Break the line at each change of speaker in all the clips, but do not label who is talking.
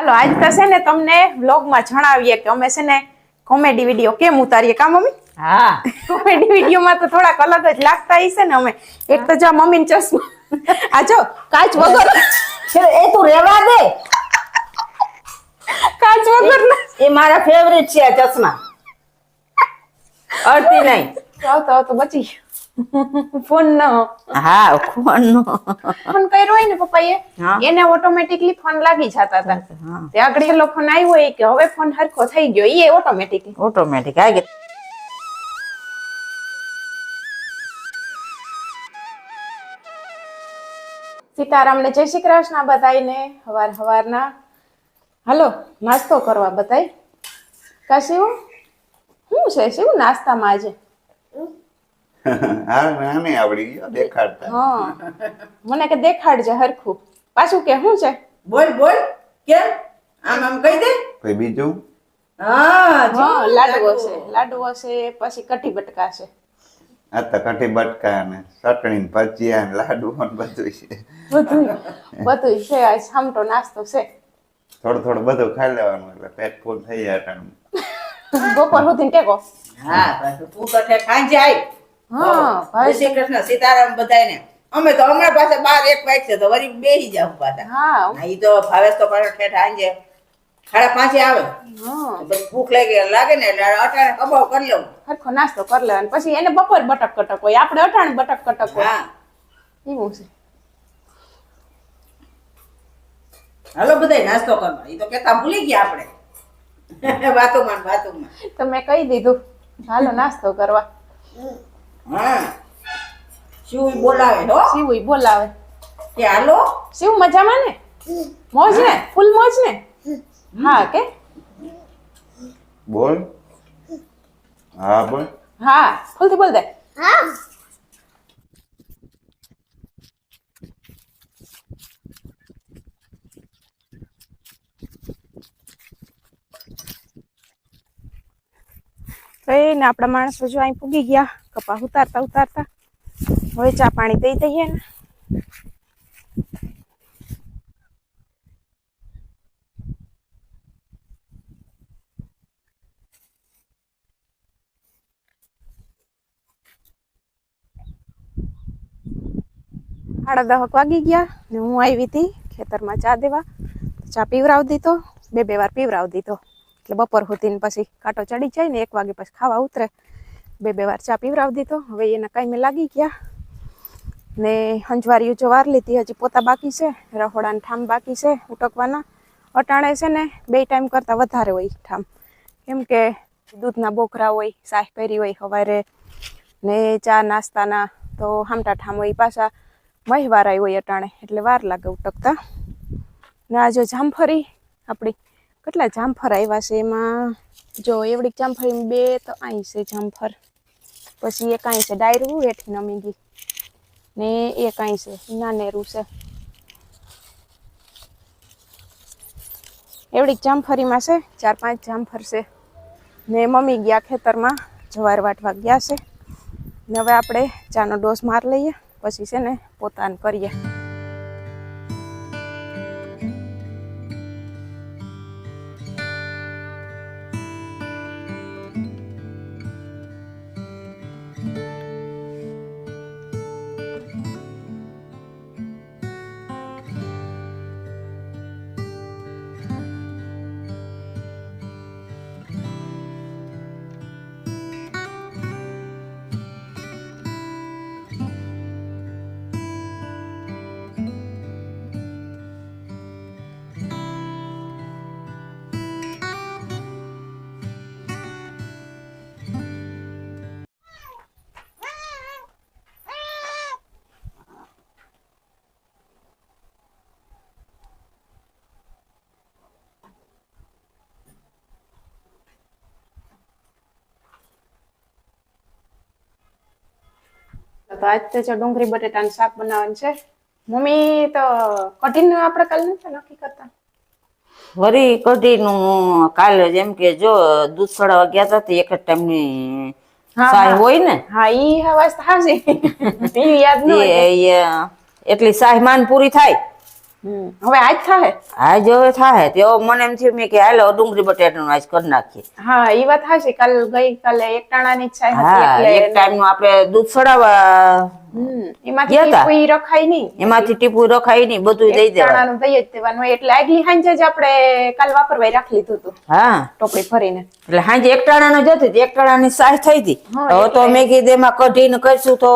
હાલો આજ તો છે ને તમને વ્લોગમાં જણાવીએ કે અમે છે ને કોમેડી વીડિયો કેમ ઉતારીએ? કા મમ્મી?
હા.
કોમેડી વિડીયોમાં તો થોડાક અલગ જ લાગતા હશે ને અમે. એક તો જો મમ્મી ચશ્મા. આ જો કાચ વગર
એ તું રેવા દે.
કાચ વગર
એ મારા ફેવરેટ છે આ ચશ્મા. અડતી નહીં.
આવતો આવતો બચી ફોન ન
હા કોણ
ફોન કર્યો હોય ને
પપ્પા.
એને ઓટોમેટિકલી ફોન લાગી જતા હતા. તે આગળ ફોન આવ્યો હોય કે હવે ફોન હરખો થઈ ગયો એ ઓટોમેટિકલી
ઓટોમેટિક આ કે
સીતારામને જય શ્રી કૃષ્ણ બધાઈને હવાર હવારના. હાલો નાસ્તો કરવા બધાય. કા શિવ શું છે? શિવ નાસ્તામાં આજે?
હા નાની આવડી ગયો દેખાડતા.
હા. મને કે દેખાડજે હરખું. પાછું કે શું છે?
બોલ બોલ. કેમ? આમ આમ કહી દે.
કોઈ બીજું?
હા
હા લાડવો. છે. લાડવો છે પછી કઠી બટકા છે.
આ તો કઠી બટકા ને ચટણી ને ભજીયા ને લાડુ ને બધું છે.
બધું બધું છે આજ સામટો નાસ્તો છે.
થોડું થોડું બધું ખાઈ લેવાનું એટલે પેટ ફૂલ થઈ જાય.
બપોર સુધી ટેકો.
હા તું આય.
હા
શ્રી કૃષ્ણ સીતારામ બધાયને. અમે તો હમણાં પાસે બાર એક વાગશે તો વરી બેસી જાવ પાછા.
હા.
તો ભાવેશ તો પાછો ઠેઠ સાંજે સાડા પાંચે આવે. ભૂખ લાગી લાગે ને એટલે અટાણે કબાવ કરી લઉં.
હરખો નાસ્તો કરી લેવાનો. પછી એને બપોર બટક કટક હોય. આપણે અટાણે બટક કટક હોય.
હા.
એવું છે.
હાલો બધાય નાસ્તો કરવા. ઈ તો કેતા ભૂલી ગયા આપણે. વાતોમાં ને વાતોમાં.
તો મેં કહી દીધું. હાલો નાસ્તો કરવા.
હા. શું બોલાવે હો.
શિવ બોલાવે.
કે હાલો?
શિવ મજામાં ને? મોજ ને? ફૂલ મોજ ને? હા કે?
બોલ. હા બોલ.
હા ફૂલથી બોલ દે. કઈ ને આપણા માણસો જો અહીં પૂગી ગયા. કપા ઉતારતા ઉતારતા. હવે ચા પાણી દઈ દઈએ ને. સાડા દહક વાગી ગયા ને હું આવી હતી ખેતરમાં ચા દેવા. ચા પીવરાવ દીધો બે બે વાર પીવરાવ દીધો. એટલે બપોર સુધી ને પછી કાંટો ચડી જાય ને એક વાગે પછી ખાવા ઉતરે. બે બે વાર ચા પીવરાવ દીધો. હવે એના કાંઈ લાગી ગયા. ને હંજવારીઓ જો વાર લીધી, હજી પોતા બાકી છે. રહોડાના ઠામ બાકી છે, ઉટકવાના. અટાણે છે ને, બે ટાઈમ કરતાં વધારે હોય ઠામ. કેમ કે દૂધના બોકરા હોય સાહ પહેરી હોય સવારે. ને ચા નાસ્તાના તો હામટા ઠામ હોય, પાછા પાછા મહિવારાય હોય અટાણે, એટલે વાર લાગે ઉટકતા. ને આ જો જામફળી, આપણી કેટલા જામફળ આવ્યા છે એમાં? જો એવડી જામફળી બે તો અહીં છે જામફળ. પછી એક કાંઈ છે, ડાયરું હેઠી નમી ગઈ. ને એ કાંઈ છે, નાનેરું છે. એવડી જામફળીમાં છે, ચાર પાંચ જામફળ છે. ને મમ્મી ગયા ખેતરમાં, જવાર વાટવા ગયા છે. ને હવે આપણે ચાનો ડોઝ માર લઈએ, પછી છે ને પોતાને કરીએ. તો આજ તો જો ડુંગળી બટેટાનું શાક બનાવવાનું છે. મમ્મી તો કઢીને આપણે કાલે નથી નક્કી કરતા?
વરી કઢીનું કાલે જેમ કે જો દૂધ સડાવા ગયા હતા એક જ ટાઈમની સાય હોય ને?
હા ઈ હવાસ હાજી એ યાદ ન
એટલી સાય માન પૂરી થાય?
હવે આજ થાય
આજ હવે થાય તેઓ મને એમ થયું મેં કે હાલો ડુંગળી બટેટાનું આજ કરી નાખીએ.
હા એ વાત હાશે કાલ ગઈ કાલે એક ટાણાની
ની
હતી
એક
એટલે
ટાઈમનું આપણે દૂધ સડાવવા
એમાંથી
ગયા
રખાય નહીં.
એમાંથી ટીપું રખાય નહીં બધું દઈ
એક
દેવા.
ટાણાનું દઈ જ દેવાનું. એટલે આગલી હાંજે જ આપણે કાલ વાપરવાય રાખી લીધું હતું.
હા.
ટોપડી ભરીને.
એટલે હાંજે એક ટાણા જ હતી એક ટાણાની સાસ થઈ હતી. હવે તો મેં કીધું એમાં કઢીને કરશું તો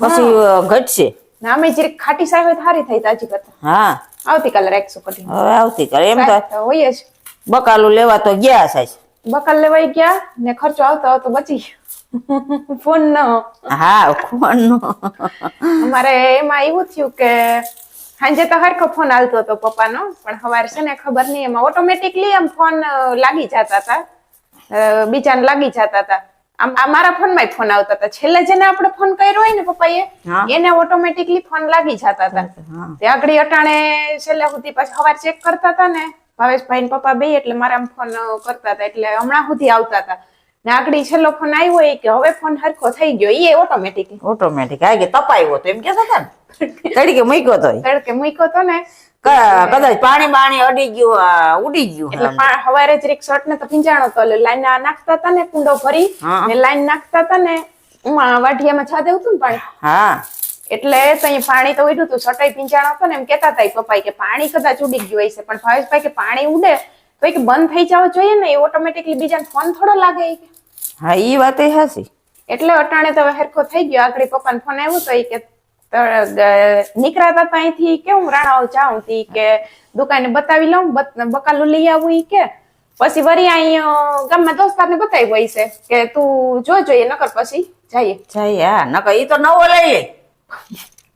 પછી ઘટશે.
ને અમે જરીક ખાટી સાહેબ હોય તો સારી થઈ તાજી કરતા.
હા.
આવતીકાલે રાખશું કઢી.
હવે આવતીકાલે એમ તો
હોય જ.
બકાલું લેવા તો ગયા સાહેબ
બકાલ લેવાઈ ગયા ને ખર્ચો આવતો આવતો બચી ફોન નો.
હા ખોવાનું
અમારે એમાં એવું થયું કે સાંજે તો હરખો ફોન આવતો હતો પપ્પાનો પણ સવારે છે ને ખબર નહીં એમાં ઓટોમેટિકલી આમ ફોન લાગી જતા હતા. બીજાને લાગી જતા હતા. આમ મારા ફોનમાં ફોન આવતા હતા. છેલ્લે જેને આપણે ફોન કર્યો હોય ને પપ્પાએ. એને ઓટોમેટિકલી ફોન લાગી જતા હતા. તે આગળ અટાણે છેલ્લે સુધી પછી સવાર ચેક કરતા હતા ને ભાવેશભાઈ ને પપ્પા બે એટલે મારા ફોન કરતા હતા એટલે હમણાં સુધી આવતા હતા. ને આગળ છેલ્લો ફોન આવ્યો એ કે હવે ફોન હરખો થઈ ગયો એ ઓટોમેટિક
ઓટોમેટિક આ કે તપાયો તો એમ કે છે ને. તડકે મૂક્યો તો
તડકે મૂક્યો તો ને
કદાચ પાણી બાણી અડી ગયું ઉડી ગયું
એટલે હવારે જરીક શર્ટ ને તો ભીંજાણો તો લાઈન નાખતા હતા ને કુંડો ભરી ને લાઈન નાખતા હતા ને વાઢિયામાં છાદે હતું ને પાણી.
હા.
એટલે પાણી તો ઉડ્યું હતું શર્ટાઈ ભીંજાણો હતો ને એમ કેતા હતા પપ્પા કે પાણી કદાચ ઉડી ગયું હશે પણ ભાવેશભાઈ કે પાણી ઉડે તો કે બંધ થઈ જવો જોઈએ ને એ ઓટોમેટિકલી બીજાને ફોન થોડો લાગે
હા એ વાત એ હાસી
એટલે અટાણે તો હેરખો થઈ ગયો. આગળ પપ્પાને ફોન આવ્યો તો એ કે નીકળાતા તો અહીંથી કેવું રાણાઓ જાઉં તી કે દુકાને બતાવી લઉં બકાલું લઈ આવું કે. પછી વરી અહીં અ, ગામમાં દોસ્તારને બતાવી હોય છે કે તું જો જોઈએ નકર પછી જઈએ.
જઈએ હા નકર ઈ તો નવો લઈ લે.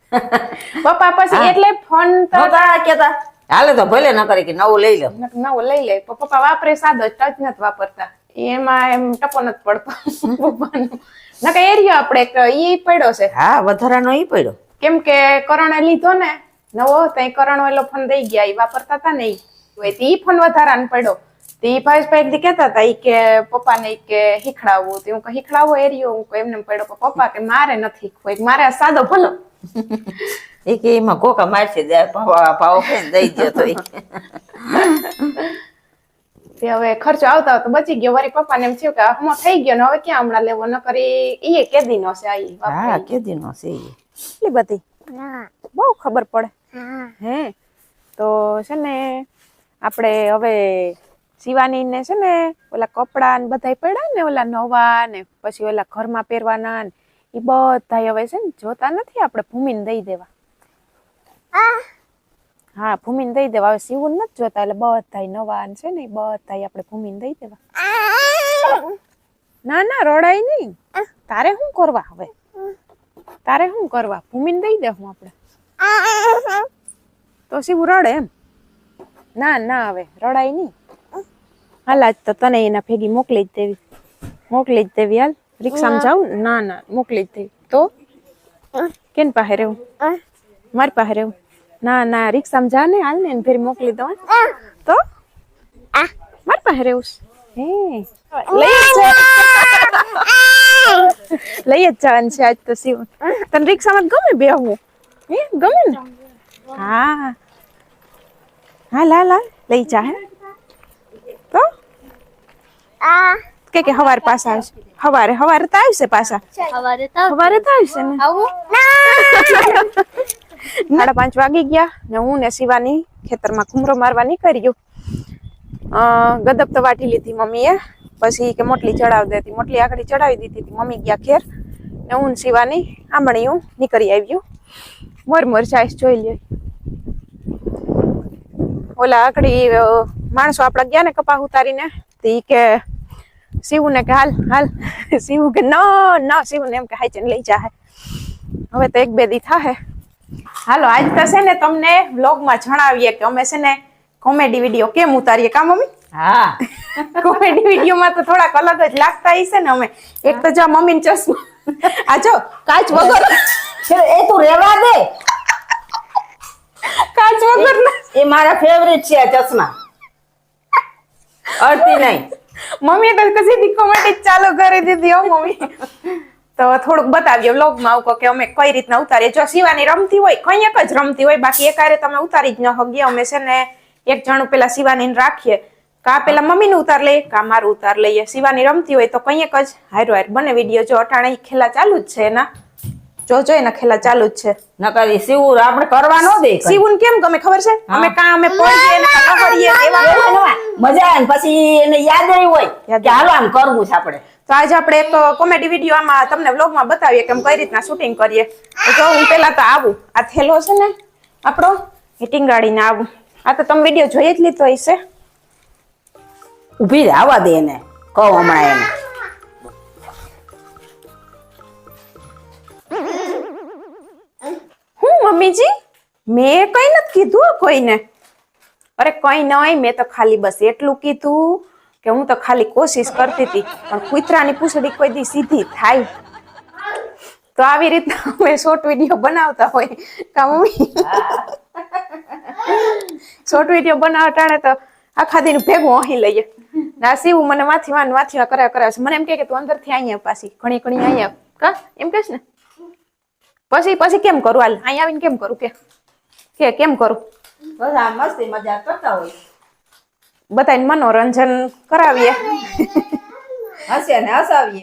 પપ્પા પછી એટલે ફોન તો
કેતા. હાલે તો ભલે ન કરે કે નવું લઈ લે.
નવું લઈ લે. પપ્પા વાપરે સાદો ટચ નથી વાપરતા. એમાં એમ ટપો નથી પડતો. પપ્પાનો. નકા એરિયો આપણે એ ઈ પડ્યો છે.
હા વધારાનો ઈ પડ્યો.
કેમ કે કરણે લીધો ને નવો ત્યાં કરણ એલો ફોન દઈ ગયા એ વાપરતા હતા ને હોય તો ફોન વધારાનો પડ્યો. તો ઈ ભાવેશભાઈ એક દી કહેતા હતા ઈ કે પપ્પાને કે શીખડાવવું તો હું કે હીખડાવો એરિયો હું એમને પડ્યો પપ્પા કે મારે નથી કોઈ મારે સાદો ભલો.
એ કે એમાં કોકા મારશે ભાવ દઈ દે તો
તે હવે ખર્ચો આવતા તો બચી ગયો. વળી પપ્પાને એમ થયું કે હમો થઈ ગયો ને હવે ક્યાં હમણાં લેવો? ન કરી ઈ કેદી નો છે આ
કેદી નો છે.
એટલી બધી? બહુ ખબર પડે. હે. તો છે ને આપણે હવે સીવાની ને છે ને ઓલા કપડા ને બધા પડ્યા ને ઓલા નવા ને પછી ઓલા ઘરમાં પહેરવાના ને એ બધા હવે છે ને જોતા નથી આપણે ભૂમિને દઈ દેવા. હા ભૂમિને દઈ દેવા. હવે સીવું નથી જોતા એટલે બધા નવા ને છે ને એ બધા આપણે ભૂમિને દઈ દેવા. ના ના રડાય નહીં. તારે શું કરવા હવે? તારે શું કરવા? ભૂમિને દઈ દે હું આપણે. તો શિવ રડે એમ. ના ના હવે રડાય નહીં. હાલ આજ તો તને એના ભેગી મોકલી જ દેવી. મોકલી જ દેવી હાલ. રિક્ષામાં જાઉં ના? ના મોકલી જ દેવી. તો? કેન પાસે રહેવું? મારી પાસે રહેવું. ના ના રિક્ષામાં જા ને હાલ ને એને ફેરી મોકલી દઉં તો? મારી પાસે રહેવું હે. લઈ. લઈ જ જવાનું છે આજ તો શિવ તને રિક્ષામાં ગમે બેહવું હે ગમે ને હા હાલ હાલ હાલ લઈ જા હે તો કે કે હવારે પાછા આવશે હવારે હવારે તો આવશે પાછા
સવારે તો
હવારે તો આવશે ને
આવું
સાડા પાંચ વાગી ગયા ને હું ને શિવાની ખેતરમાં ઘૂમરો મારવા નીકળ્યું અ ગદબ તો વાટી લીધી મમ્મીએ પછી કે મોટલી ચડાવી દેતી, મોટલી આખડી ચડાવી દીધી હતી. મમ્મી ગયા ઘેર ને હું ને આમણી હું નીકળી આવ્યું મોર મોર ચાઈસ જોઈ લે ઓલા આકડી માણસો આપણા ગયા ને કપા ઉતારીને, તી કે શિવું ને કે, હાલ હાલ. શિવું કે, ન ન. શિવું ને એમ કે હાઈ લઈ જા. હવે તો એક બે દી થાહે. હાલો, આજ તો છે ને તમને વ્લોગમાં જણાવીએ કે અમે છે ને કોમેડી વીડિયો કેમ ઉતારીએ? કા, મમ્મી?
હા.
કોમેડી વિડીયોમાં તો થોડાક અલગ જ લાગતા હશે ને અમે. એક તો જો મમ્મી ચશ્મા. આ જો કાચ વગર
એ તું રેવા દે.
કાચ વગર
એ મારા ફેવરેટ છે આ ચશ્મા. અડતી નહીં.
મમ્મી તો કશી કોમેડી ચાલુ કરી દીધી હો મમ્મી. તો થોડુંક બતાવ્યો વ્લોગમાં આવું કે અમે કઈ રીતના ઉતારીએ. જો શિવાની રમતી હોય કઈ એક જ રમતી હોય બાકી એકારે તમે ઉતારી જ ન હગીએ અમે છે ને એક જણું પેલા શિવાની રાખીએ. કા પેલા મમ્મીને ઉતાર લઈએ કા મારું ઉતાર લઈએ. શિવાની રમતી હોય તો કઈ એક જ. હારો હાર બને વીડિયો જો અટાણે ખેલા ચાલુ જ છે એના. જો જો એના ખેલા ચાલુ જ છે.
નકર શિવું આપણે કરવા ન દે
શિવું કેમ ગમે ખબર છે? અમે કા અમે પોઈએ ને કા એવા.
મજા આવે પછી એને યાદ રહી હોય કે હાલો આમ કરવું છે આપણે.
તો આજે આપણે એક કોમેડી વીડિયો આમાં તમને વ્લોગમાં બતાવીએ કે અમે કઈ રીતના શૂટિંગ કરીએ. તો જો હું પેલા તો આવું. આ થેલો છે ને આપણો એ ગાડીને આવું. આ તો તમે વીડિયો જોઈ જ લીધો હશે.
ઊભી રહેવા દે એને. કહો હમણાં એને.
હું મમ્મીજી? મેં કઈ નથી કીધું કોઈને. અરે કઈ નહીં મેં તો ખાલી બસ એટલું કીધું કે હું તો ખાલી કોશિશ કરતી હતી. પણ કૂતરાની પૂછડી કોઈ દી સીધી થાય. તો આવી રીતના અમે શોર્ટ વીડિયો બનાવતા હોય. કા મમ્મી? શોર્ટ વીડિયો બનાવવા ટાણે તો આખા દિન ભેગું અહીં લઈએ. ના શિવ મને માથી વાન માથી વા કર્યા કરે છે. મને એમ કે તું અંદરથી અહીંયા પાછી. ઘણી ઘણી અહીંયા કા? એમ કહેશ ને? પછી પછી કેમ કરું? હાલ અહીંયા આવીને કેમ કરું? કે કે કેમ કરું?
બધા મસ્તી મજા કરતા હોય.
બધાને મનોરંજન કરાવીએ.
હસીએ ને હસાવીએ.